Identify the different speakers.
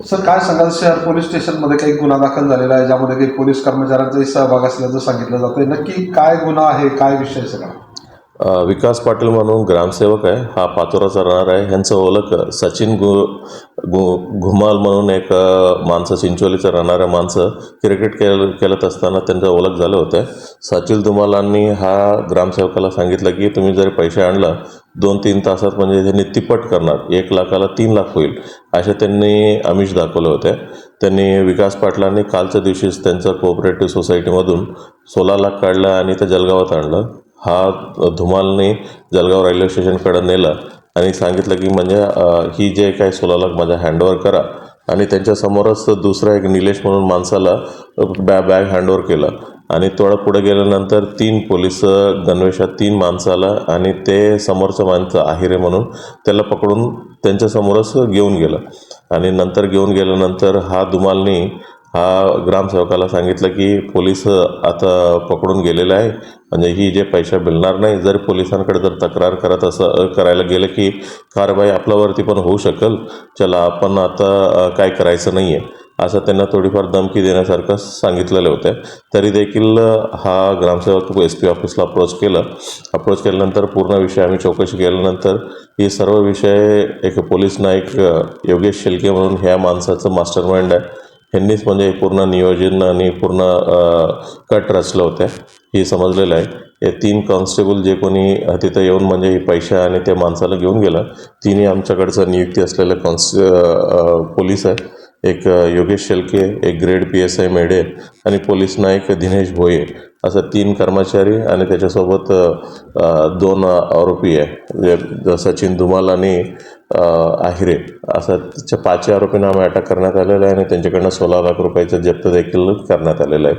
Speaker 1: Sir काय सांगाल? शहर पोलीस स्टेशनमध्ये काही गुन्हा दाखल झालेला आहे ज्यामध्ये काही पोलीस कर्मचाऱ्यांचाही सहभाग असल्याचं सांगितलं जातंय. नक्की काय गुन्हा आहे? काय विषय सगळा?
Speaker 2: विकास पाटील म्हणून ग्रामसेवक आहे. हा पाचोराचा राहणार आहे. ह्यांचं ओळख सचिन गु गु घुमाल म्हणून एक माणसं चिंचोलीचं राहणाऱ्या माणसं क्रिकेट खेळ खेळत असताना त्यांचं ओळख झालं होतं. सचिन धुमालांनी हा ग्रामसेवकाला सांगितलं की तुम्ही जर पैसे आणला दोन तीन तासात म्हणजे त्यांनी तिप्पट करणार. एक लाखाला तीन लाख होईल. असे त्यांनी आमिष दाखवले होते. त्यांनी विकास पाटलांनी कालच्या दिवशीच त्यांचं कोऑपरेटिव्ह सोसायटीमधून सोळा लाख काढलं आणि ते जलगावात आणलं. हा धुमालने जळगाव रेल्वे स्टेशनकडे नेला आणि सांगितलं की म्हणजे ही जे काही सोळा लाख माझ्या हँडओव्हर करा. आणि त्यांच्यासमोरच दुसरा एक निलेश म्हणून माणसाला बॅ बॅग हँडओव्हर केलं. आणि थोडं पुढे गेल्यानंतर तीन पोलीस गणवेशात तीन माणसाला आणि ते समोरचं माणसं आहिरे म्हणून त्याला पकडून त्यांच्यासमोरच घेऊन गेलं. आणि नंतर घेऊन गेल्यानंतर हा दुमालनी हा ग्रामसेवकाला सांगितलं की पोलीस आता पकडून गेलेलं आहे. म्हणजे ही जे पैसे मिळणार नाही जर पोलिसांकडे जर तक्रार करत असं करायला गेलं की कारवाई आपल्यावरती पण होऊ शकेल. चला आपण आता काय करायचं नाही आहे असं त्यांना थोडीफार धमकी देण्यासारखं सांगितलेलं होतं. तरी देखील हा ग्रामसेवक एस पी ऑफिसला अप्रोच केलं. अप्रोच केल्यानंतर पूर्ण विषय आम्ही चौकशी केल्यानंतर हे सर्व विषय एक पोलीस नाईक योगेश शेलके म्हणून ह्या माणसाचं मास्टर माइंड आहे. ह्यांनीच म्हणजे पूर्ण नियोजन आणि पूर्ण कट रचलं होतं. हे समजलेलं आहे. हे तीन कॉन्स्टेबल जे कोणी तिथं येऊन म्हणजे हे पैसे आणि त्या माणसाला घेऊन गेलं तिन्ही आमच्याकडचं नियुक्ती असलेलं कॉन्स पोलीस आहे. एक योगेश शेलके एक grade P S I Medhe आणि पोलीस नाईक दिनेश भोये असं तीन कर्मचारी आणि त्याच्यासोबत दोन आरोपी आहे. सचिन धुमाल आणि आहिरे असं त्याच्या पाचही आरोपींना आम्ही अटक करण्यात आलेलं आहे आणि त्यांच्याकडनं सोळा लाख रुपयाचं जप्त देखील करण्यात आलेलं आहे.